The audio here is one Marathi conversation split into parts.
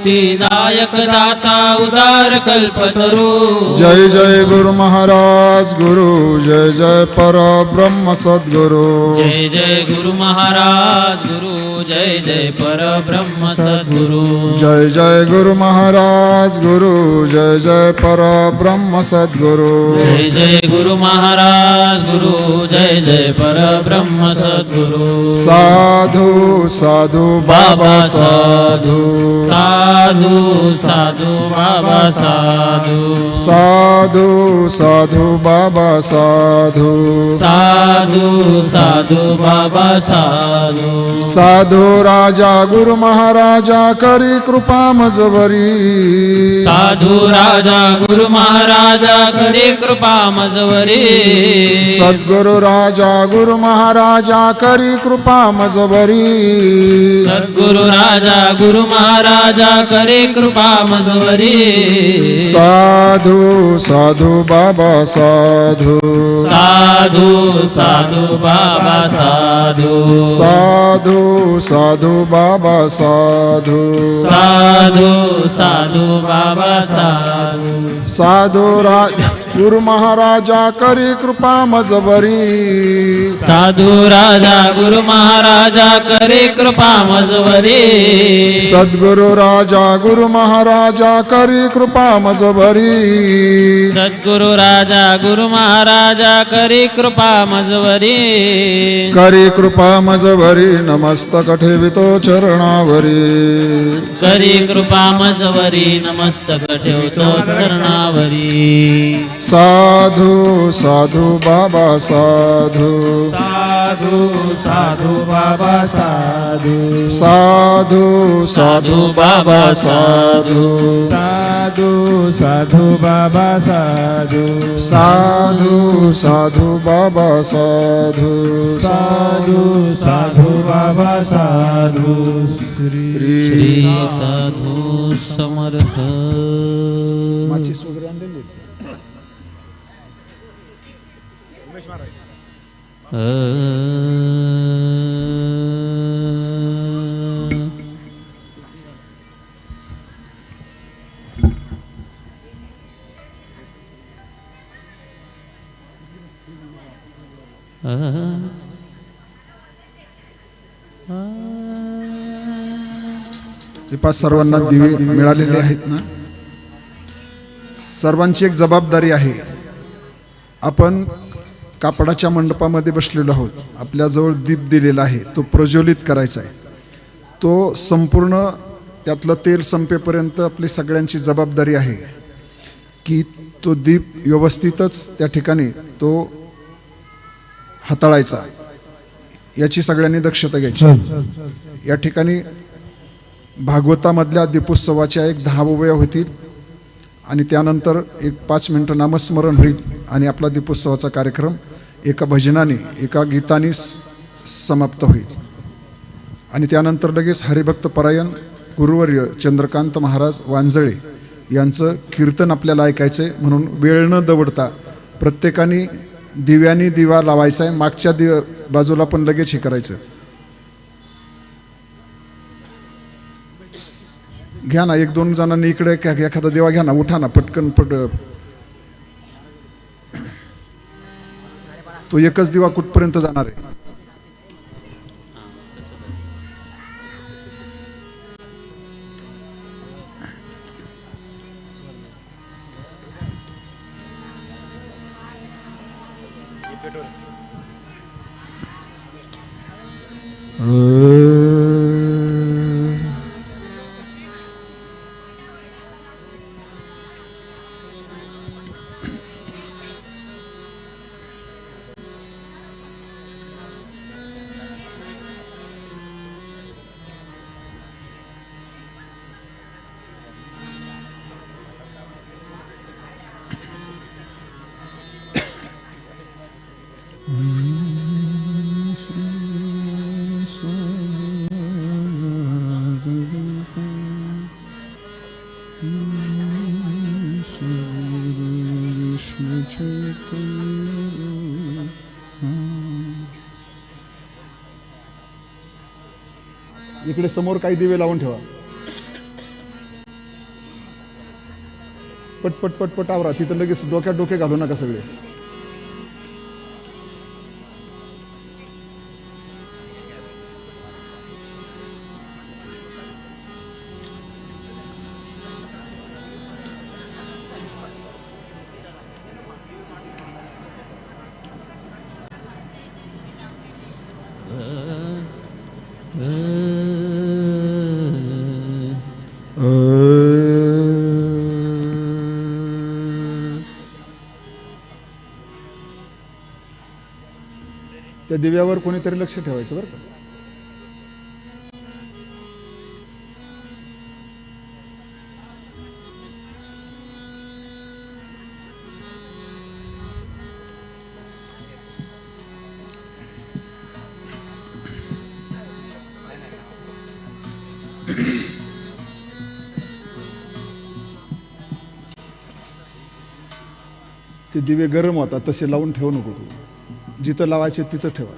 मुक्तिदायक दाता उदार कल्पतरू। जय जय गुरु महाराज गुरु जय जय परब्रह्म सद्गुरु। जय जय गुरु महाराज गुरु। जय जय परब्रह्म सद्गुरु। जय जय गुरु महाराज गुरु जय जय परब्रह्म सद्गुरु। जय जय गुरु महाराज गुरु जय जय परब्रह्म सद्गुरु। साधु साधु बाबा साधु। साधु साधु बाबा साधु। साधु साधु बाबा साधु। साधु साधु बाबा साधु। साधु राजा गुरु महाराजा करी कृपा मजवरी साधू राजा गुरु महाराजा करे कृपा मजवरी सद्गुरु राजा गुरु महाराजा करी कृपा मजवरी सद्गुरु राजा गुरु महाराजा करे कृपा मजवरी साधु साधु बाबा साधु. साधू साधू बाबा साधू. साधु साधु बाबा साधु साधू साधू बाबा साधू साधु राज गुरु महाराजा करी कृपा मजबरी. साधू राजा गुरु महाराजा करे कृपा मजवरी सद्गुरु राजा गुरु महाराजा करी कृपा मजबरी. सद्गुरु राजा गुरु महाराजा करे कृपा मजवरी करी कृपा मजबरी नमस्तक ठेवितो चरणावरी. करी कृपा मजवरी नमस्तक ठेवतो चरणावरी. साधु साधु बाबा साधु। साधू साधू बाबा साधू। साधु साधु बाबा साधू। साधू साधू बाबा साधू। साधु साधु बाबा साधु। साधू साधू बाबा साधू। श्री श्री साधू कृपा पाच सर्वांना दिवे मिळालेले आहेत ना? सर्वांची एक जबाबदारी आहे. आपण कापडाच्या मंडपामध्ये बसलेलो आहोत. आपल्याजवळ दीप दिलेला आहे. तो प्रज्वलित करायचा आहे. तो संपूर्ण त्यातलं तेल संपेपर्यंत आपली सगळ्यांची जबाबदारी आहे की तो दीप व्यवस्थितच त्या ठिकाणी तो हाताळायचा. याची सगळ्यांनी दक्षता घ्यायची. या ठिकाणी भागवतामधल्या दीपोत्सवाच्या एक दहा ओव्या होतील आणि त्यानंतर एक पाच मिनटं नामस्मरण होईल आणि आपला दीपोत्सवाचा कार्यक्रम एका भजनाने एका गीताने समाप्त होईल. आणि त्यानंतर लगेच हरिभक्त परायण गुरुवर्य चंद्रकांत महाराज वांजळे यांचं कीर्तन आपल्याला ऐकायचं आहे म्हणून वेळ न दवडता प्रत्येकाने दिव्यानी दिवा लावायचा आहे. मागच्या दिव बाजूला पण लगेच हे करायचं. घ्या ना एक दोन जणांनी इकडे एखादा देवा घ्या ना उठा ना पटकन पट तो एकच दिवा कुठपर्यंत जाणार आहे? इकडे समोर काही दिवे लावून ठेवा. पटपट पटपट आवरा. तिथं लगेच डोक्यात डोके घालू नका सगळे. त्या दिव्यावर कोणीतरी लक्ष ठेवायचं बरं का? ते दिवे गरम होतात तसे लावून ठेवू नको तू. जिथं लावायचे तिथं ठेवा.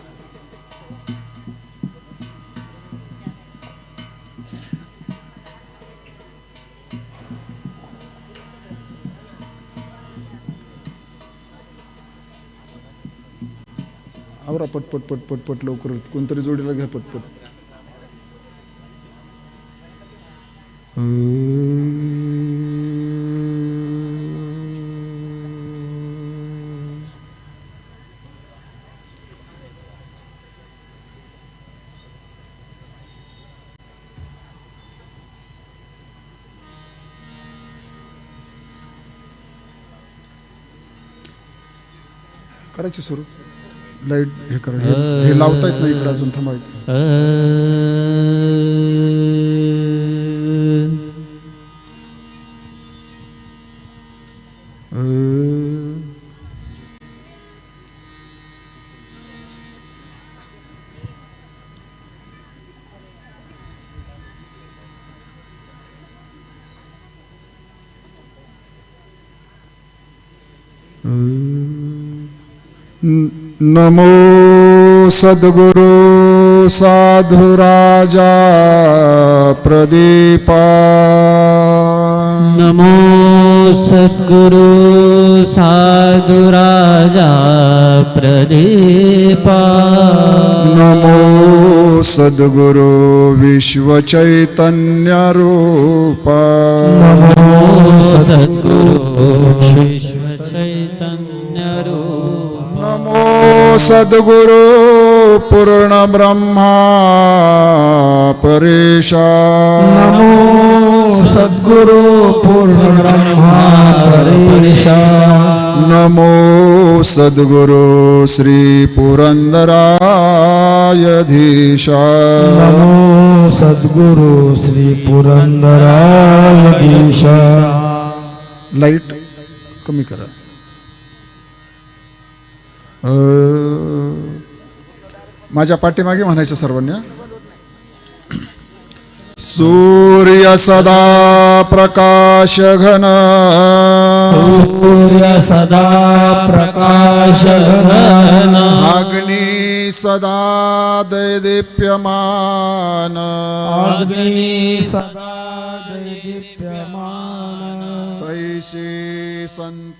आवरा पटपट पटपट पट लवकर. कोणतरी जोडीला घ्या पटपट करायची सुरू लाइट हे करा हे- लावता येत नाही इकडे अजून थांबायचं नमो सद्गुरु साधु राजा प्रदीपा। नमो सद्गुरु साधु राजा प्रदीपा। नमो सद्गुरु विश्वचैतन्य रूपा। नमो सद्गुरु सद्गुरु पूर्ण ब्रह्मा परेशा। सद्गुरु पूर्ण ब्रह्मा परेशा। नमो सद्गुरु श्री पुरंदरायधीशा नमो सद्गुरु श्री पुरंदराय दिशा लाइट कमी करा. माझ्या पाठीमागे म्हणायचं सर्वांनी? सूर्य सदा प्रकाश घन सूर्य सदा प्रकाश घन अग्नि सदा दैदीप्यमान. अग्नि सदा दीप्यमान तैसे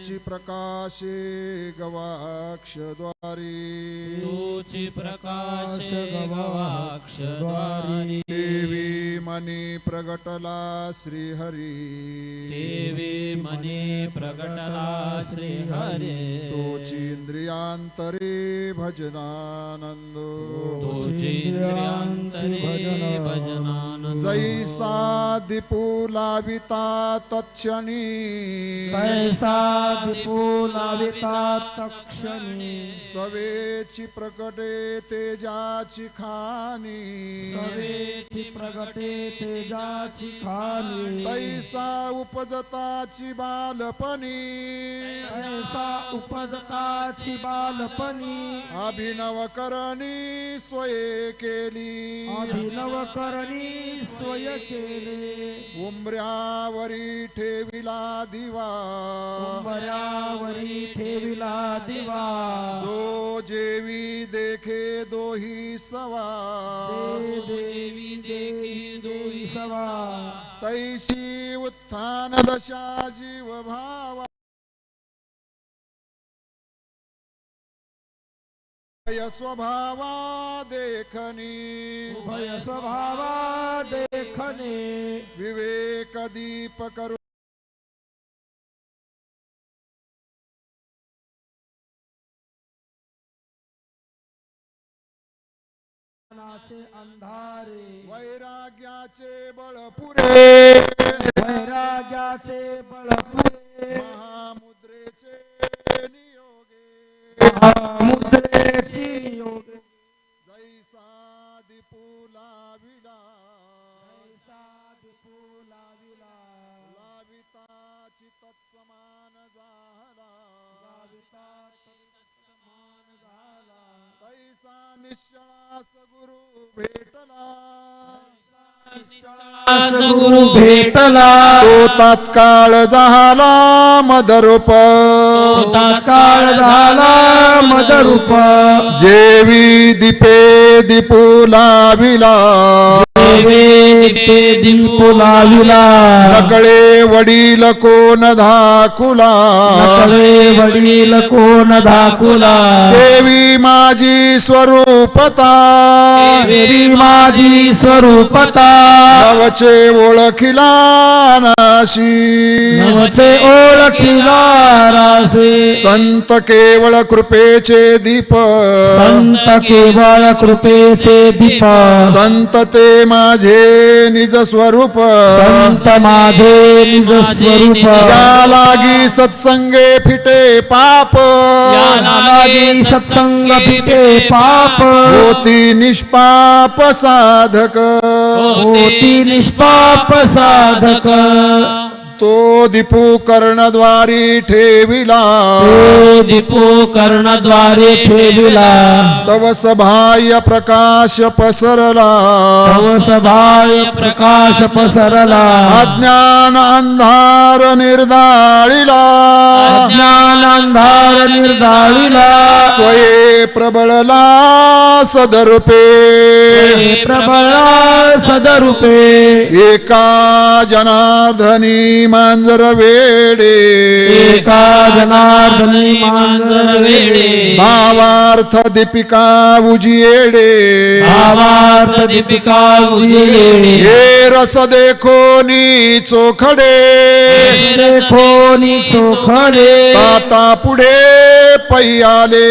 तोची प्रकाशे गवाक्षद्वारी. तोची प्रकाश गवाक्षद्वारी. देवी मनी प्रगटला श्रीहरी. देवी मने प्रगटला श्रीहरे. तोची इंद्रियांतरे भजनानंद. तोची इंद्रियांतरे भजनानंद. जैसा दिपुलाविता तत्क्षणी। कैसा दिपुलाविता तक्षणी सवेची प्रकटे तेजाची खानी सवेची प्रगटे तेजाची खाली तैसा उपजताची बालपणी। कैसा उपजताची बालपणी। अभिनव करणी स्वये केली। अभिनव करणी स्वय केले. उंबऱ्यावरी ठेविला दिवा. उंबऱ्यावरी ठेविला दिवा. जो जेवी देखे दोही सवा. दे देवी देवी दोई सवा. तैशी उत्थान दशा जीव भावा स्वभावा देखनी। उभय स्वभावा देखणे विवेक दीप करू। अंधारे। वैराग्याचे बळ पुरे वैराग्याचे बळपुरे। महामुद्रेचे नियोगे। मुद्रेची योग जैसा दिपुला विला लाविला लाविताची तत्समान झाला। तैसा निश्चळास गुरु भेटला। गुरु भेटला। तो तात्काळ झाला मदरूप काळ झाला मदरूप. जेवी दीपे दीपू लाविला. लाविला नकळे वडील कोण धाकुला नकळे वडील कोण धाकुला देवी माझी स्वरूपता देवी माझी स्वरूपता नवचे ओळखिला नाशी नवचे ओळखिला रासे संत केवळ कृपेचे दीप संत केवळ कृपेचे दीप संत ते माझे निज स्वरूप संत माझे निज स्वरूप या लागी सत्संगे फिटे पाप. लागी सत्संग पिते पाप. होती निष्पाप साधक. होती निष्पाप साधक. तो दीपू कर्णद्वारी ठेविला. तो दीपो कर्णद्वारे ठेविला. तव सभाय प्रकाश पसरला. सभाय प्रकाश पसरला. अज्ञान अंधार निर्दाळिला. ज्ञान अंधार निर्धारिला स्वये प्रबळला सदरूपे. प्रबळा सदरूपे. एका जनार्दनी मांजर वेडे. एका जनार्दनी मांजर वेडे. भावार्थ दीपिका उजियेडे भावार्थ दीपिका उजिले हे रस देखो नी चोखडे. खोनी चोखडे. ताटा पुढे पैयाले.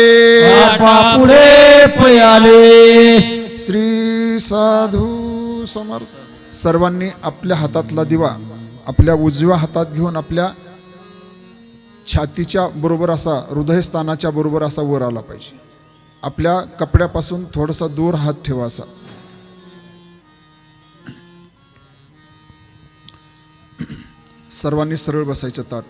पुढे पयाले. श्री साधू समर्थ. सर्वांनी आपल्या हातातला दिवा आपल्या उजव्या हातात घेऊन आपल्या छातीच्या बरोबर असा हृदयस्थानाच्या बरोबर असा वर आला पाहिजे. आपल्या कपड्यापासून थोडासा दूर हात ठेवा असा. सर्वांनी सरळ बसायचं ताट.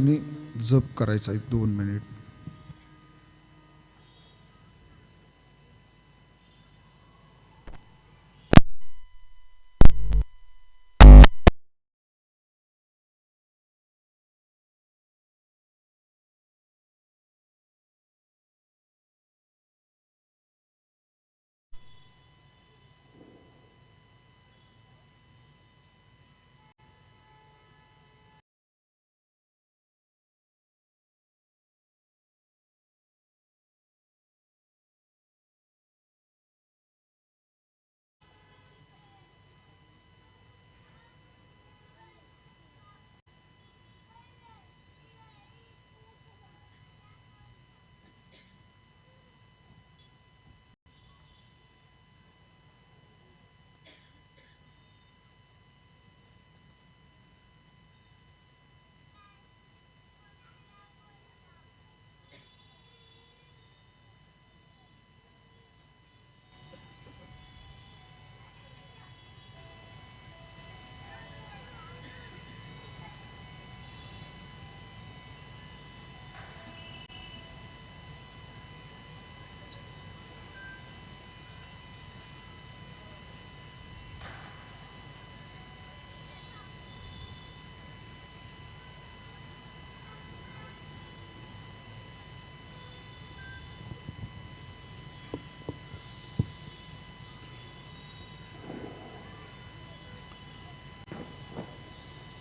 सर्वांनी जप करायचा आहे दोन मिनिट.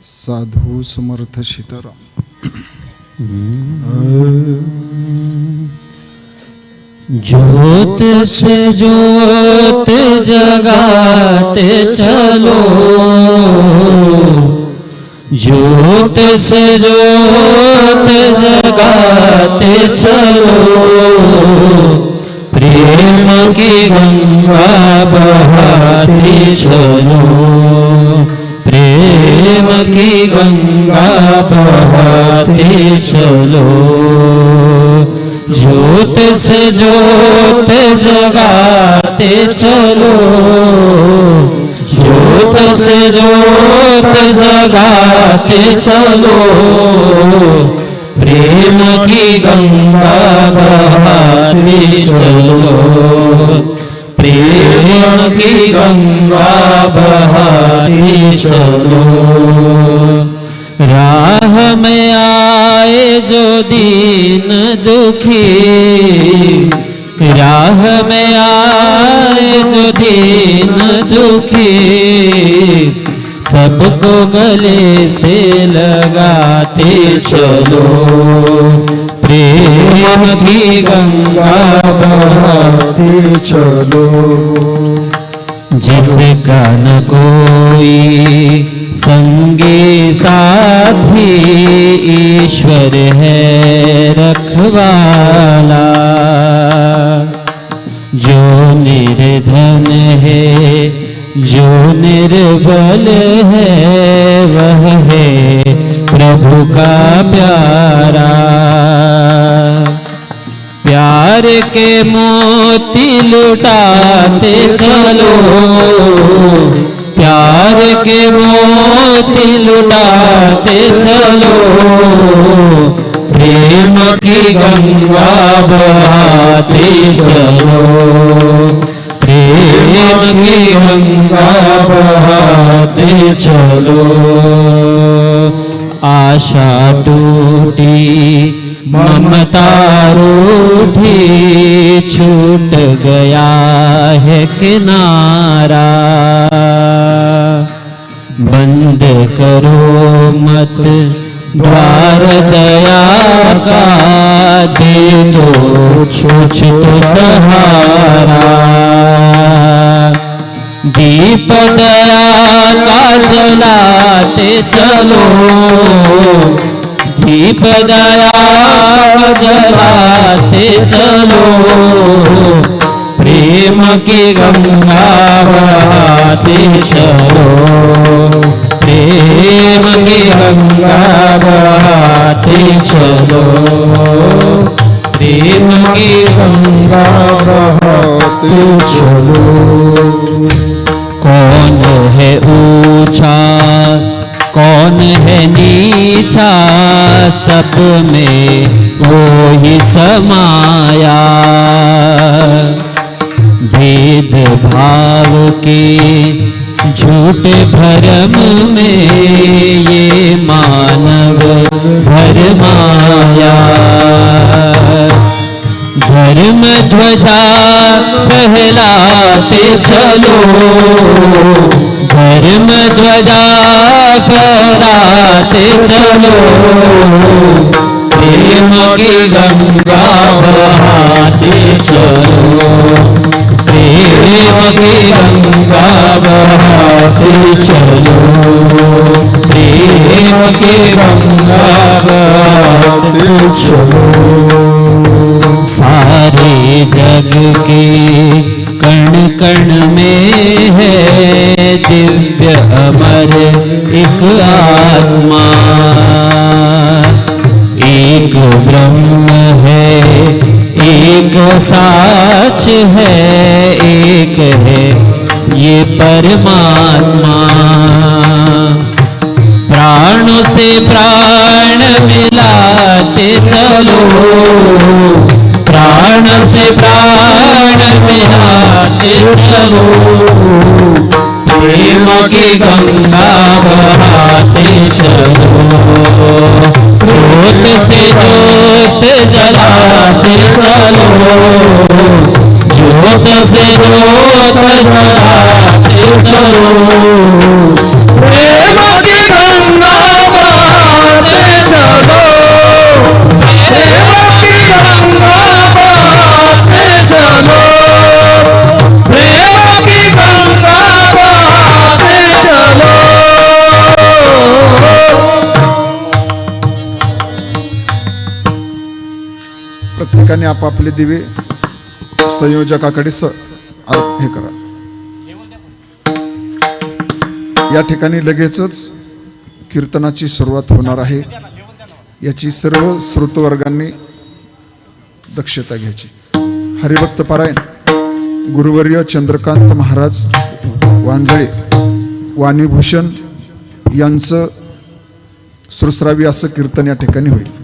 साधू समर्थ सीताराम. ज्योत से ज्योत जगाते चलो। ज्योत से ज्योत जगाते चलो। प्रेम की गंगा बहाते चलो। प्रेम की गंगा बहाते चलो। ज्योत से ज्योत जगाते चलो। ज्योत से ज्योत जगाते चलो। प्रेम की गंगा बहाते चलो। प्रेम की गंगा बहाते चलो। राह में आए जो दीन दुखी राह में आए जो दीन दुखी सबको गले से लगाते चलो। प्रेम की गंगा बहाते चलो। जिसका न कोई संगी साथी ईश्वर है रखवाला। जो निर्धन है, जो निर्बल है, वह है प्रभु का प्यारा। प्यार के मोती लुटाते चलो। प्यार के मोती लुटाते चलो। प्रेम की गंगा बहाते चलो। प्रेम की गंगा बहाते चलो। आशा टूटी ममता रूठी छूट गया है किनारा। बंद करो मत द्वार दया का दे दो छुछ सहारा। दीप दया का जलाते चलो। दीपदया जलाते चलो प्रेम की गंगा बहाते चलो प्रेम की गंगा बहाते चलो। प्रेम की गंगा बहाते चलो कौन है ऊंचा? कौन है नीचा सब में वो ही समाया। भेद भाव के झूठे भरम में ये मानव भरमाया। धर्म ध्वजा फहलाते चलो। धर्म ध्वजा फहराते चलो। प्रेम की गंगा बहाते चलो। प्रेम की गंगा बहाते चलो। प्रेम की गंगा बहाते चलो। सारे जग के कण कण में है, दिव्य अमर एक आत्मा। एक ब्रह्म है, एक साच है, एक है ये परमात्मा। प्राणों से प्राण मिलाते चलो। प्राण से प्राण मिलाते चलो। प्रेम की गंगा बहाते चलो। ज्योत से ज्योत जलाते चलो। ज्योत से ज्योत जलाते चलो। आपापले दिवे संयोजकाकडे स हे करा. या ठिकाणी लगेचच कीर्तनाची सुरुवात होणार आहे. याची सर्व श्रोतवर्गांनी दक्षता घ्यायची. हरिभक्त पारायण. गुरुवर्य चंद्रकांत महाराज वांजळे वाणीभूषण यांचं सुरसरावी असं कीर्तन या ठिकाणी होईल.